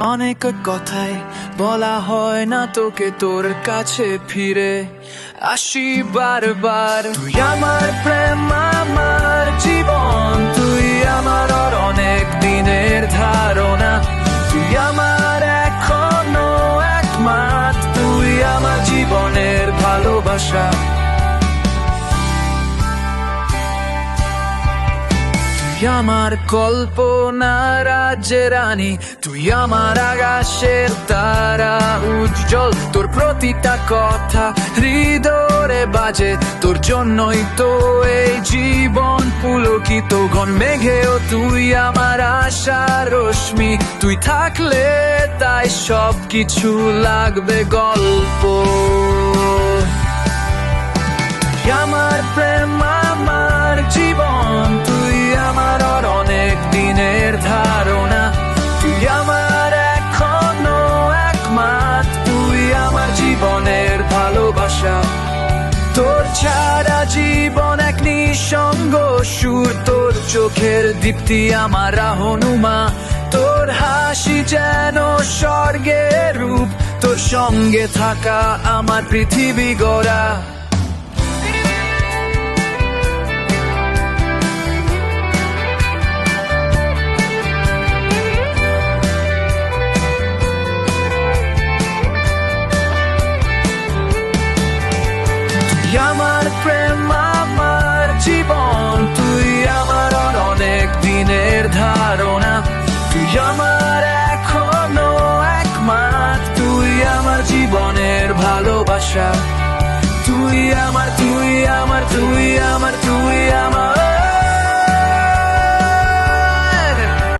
অনেক কথাই বলা হয় না তোকে তোর কাছে ফিরে। আসি বারবার, তুই আমার প্রেম, আমার জীবন, তুই আমার আর অনেক দিনের ধারণা। তুই আমার এখনও একমাত্র, তুই আমার জীবনের ভালোবাসা। তুই আমার কল্পনা, রাজ্যে রানী, তুই আমার আকাশের তারা, উজ্জ্বল তোর প্রতিটা কথা, হৃদয়ে বাজে, তোর জন্যই তো এই জীবন পুলকিত ঘন মেঘেও তুই আমার আশা রশ্মি, তুই থাকলে তাই সব কিছু লাগবে গল্প। আমার প্রেম, আমার জীবন নিঃসঙ্গ সুর, তোর চোখের দীপ্তি আমার হনুমা তোর হাসি যেন স্বর্গের রূপ, তোর সঙ্গে থাকা আমার পৃথিবী গড়া। তুই আমার এখনও একমাত তুই আমার জীবনের ভালোবাসা। তুই আমার তুই আমার তুই আমার তুই আমার